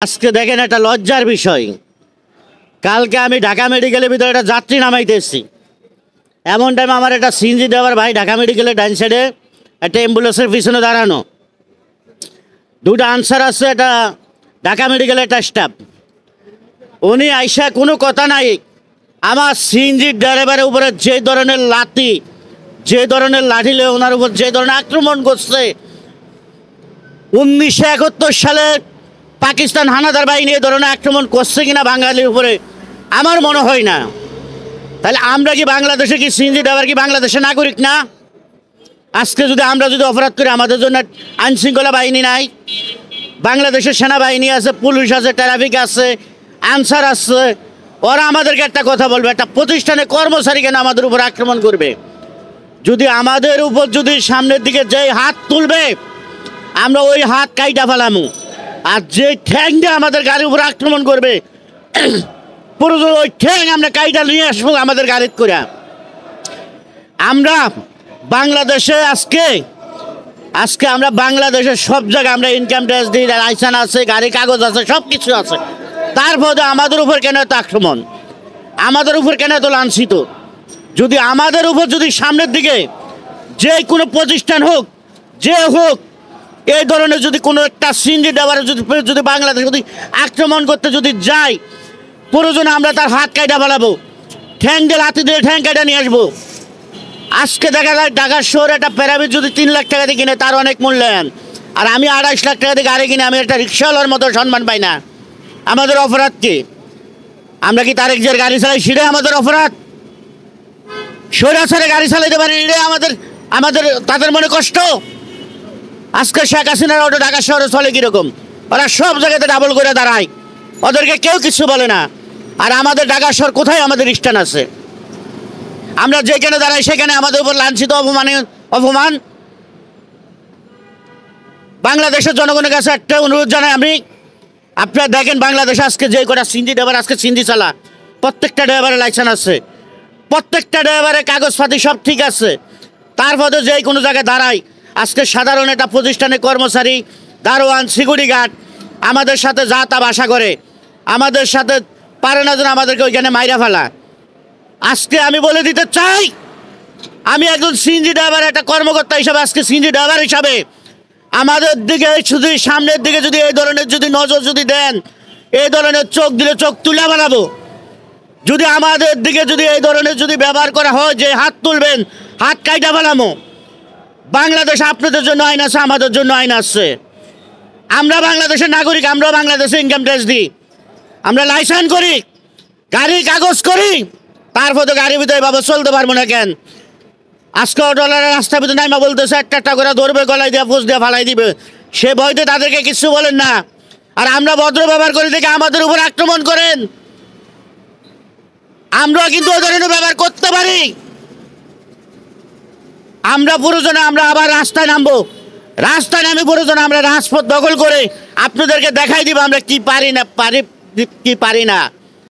আজকে দেখেন একটা লজ্জার বিষয়। কালকে আমি ঢাকা মেডিকেলের ভিতরে একটা যাত্রী নামাইতেছি এমন টাইম আমার একটা সিনজি দেওয়ার ভাই ঢাকা মেডিকেলের ডাইন সাইডে একটা অ্যাম্বুলেন্সের পিছনে দাঁড়ানো। দুটো আনসার আছে, একটা ঢাকা মেডিকেলের একটা স্টাফ উনি আইসা কোনো কথা নাই। আমার সিএনজির ড্রাইভারের উপরে যে ধরনের লাঠি, যে ধরনের লাঠি লয়ে ওনার উপর যে ধরনের আক্রমণ করছে। উনিশশো একাত্তর সালে পাকিস্তান হানাদার বাহিনী এ ধরনের আক্রমণ করছে কিনা বাঙালির উপরে, আমার মনে হয় না। তাহলে আমরা কি বাংলাদেশে কি সিএনজি ড্রাইভার কি বাংলাদেশের নাগরিক না? আজকে যদি আমরা যদি অপরাধ করি, আমাদের জন্য আইন শৃঙ্খলা বাহিনী নাই। বাংলাদেশের সেনাবাহিনী আছে, পুলিশ আছে, ট্রাফিক আছে, আনসার আছে। ওরা আমাদেরকে একটা কথা বলবে, একটা প্রতিষ্ঠানে কর্মচারী কেন আমাদের উপর আক্রমণ করবে? যদি আমাদের উপর যদি সামনের দিকে যে হাত তুলবে, আমরা ওই হাত কাইটা ফেলামু। আর যে ঠ্যাংটা আমাদের গাড়ির উপর আক্রমণ করবে প্রয়োজন ওই ঠ্যাং আমরা কাইটা নিয়ে আসব আমাদের গাড়ির করে আমরা বাংলাদেশে আজকে আজকে আমরা বাংলাদেশের সব জায়গায় আমরা ইনকাম ট্যাক্স দিই লাইসেন্স আছে গাড়ি কাগজ আছে সব কিছু আছে। তারপরে আমাদের উপর কেন এত আক্রমণ? আমাদের উপর কেন এত লাঞ্ছিত? যদি আমাদের উপর যদি সামনের দিকে যে কোনো প্রতিষ্ঠান হোক, যে হোক এই ধরনের যদি কোনো একটা সিনজি দেওয়ার যদি যদি বাংলাদেশ যদি আক্রমণ করতে যদি যায়, প্রয়োজনে আমরা তার হাত কাইটা ফেলাবো ঠ্যাং দিয়ে হাতি দিয়ে ঠ্যাং কাইটা নিয়ে আসব। আজকে দেখা যায় ঢাকার শহরে একটা প্যারাবিট যদি তিন লাখ টাকা দিয়ে কিনে, তার অনেক মূল্যায়ন। আর আমি আড়াইশ লাখ টাকা দিয়ে গাড়ি কিনে, আমি একটা রিক্সাওয়ালার মতো সম্মান পাই না। আমাদের অপরাধ কি? আমরা কি তারেক যে গাড়ি চালাই, সেটাই আমাদের অপরাধ? সৈরাচারে গাড়ি চালাইতে পারি, এটাই আমাদের আমাদের তাদের মনে কষ্ট? আজকে শেখ হাসিনার অটো ঢাকা শহরে চলে কীরকম? ওরা সব জায়গাতে ডাবল করে দাঁড়ায়। ওদেরকে কেউ কিছু বলে না। আর আমাদের ঢাকা শহর কোথায় আমাদের স্ট্যান্ড আছে? আমরা যেখানে দাঁড়াই সেখানে আমাদের উপর লাঞ্ছিত অপমানে অপমান। বাংলাদেশের জনগণের কাছে একটা অনুরোধ জানাই আমি। আপনারা দেখেন বাংলাদেশে আজকে যে কটা সিন্ধি ড্রাইভার, আজকে সিন্ধি চালা। প্রত্যেকটা ড্রাইভারের লাইসেন্স আছে। প্রত্যেকটা ড্রাইভারের কাগজপাতি সব ঠিক আছে। তারপরে যে কোনো জায়গায় দাঁড়াই আজকে সাধারণ একটা প্রতিষ্ঠানের কর্মচারী, দারোয়ান সিকিউরিটি গার্ড আমাদের সাথে যা তা বাসা করে। আমাদের সাথে পারে না যেন আমাদেরকে ওইখানে মাইরা ফেলা। আজকে আমি বলে দিতে চাই, আমি একজন সিএনজি ড্রাইভার, একটা কর্মকর্তা হিসাবে আজকে সিএনজি ড্রাইভার হিসাবে। আমাদের দিকে শুধু সামনের দিকে যদি এই ধরনের যদি নজর যদি দেন, এই ধরনের চোখ দিলে চোখ তুলে বানাবো। যদি আমাদের দিকে যদি এই ধরনের যদি ব্যবহার করা হয়, যে হাত তুলবেন, হাত কাইটা বানাবো। বাংলাদেশ আপনাদের জন্য আইন আছে, আমাদের জন্য আইন আছে। আমরা বাংলাদেশের নাগরিক আমরা বাংলাদেশে ইনকাম ট্যাক্স দিই। আমরা লাইসেন্স করি, গাড়ি, কাগজ করি তারপর তো গাড়ির ভিতরে এভাবে চলতে পারব না কেন? আজকে ডলারের রাস্তার ভিতরে নাইমা বলতেছে, একটা একটা করে ধরবে, গলায় দিয়ে ফুস দিয়ে ফালাই দিবে। সে ভয়তে তাদেরকে কিছু বলেন না। আর আমরা ভদ্র ব্যবহার করে দেখে আমাদের উপর আক্রমণ করেন। আমরা কিন্তু ওই ধরনের ব্যবহার করতে পারি। আমরা প্রয়োজনে আমরা আবার রাস্তায় নামবো। রাস্তায় নামে প্রয়োজনে আমরা রাজপথ দখল করে আপনাদেরকে দেখাই দিব আমরা কি পারি না, পারি কি পারি না।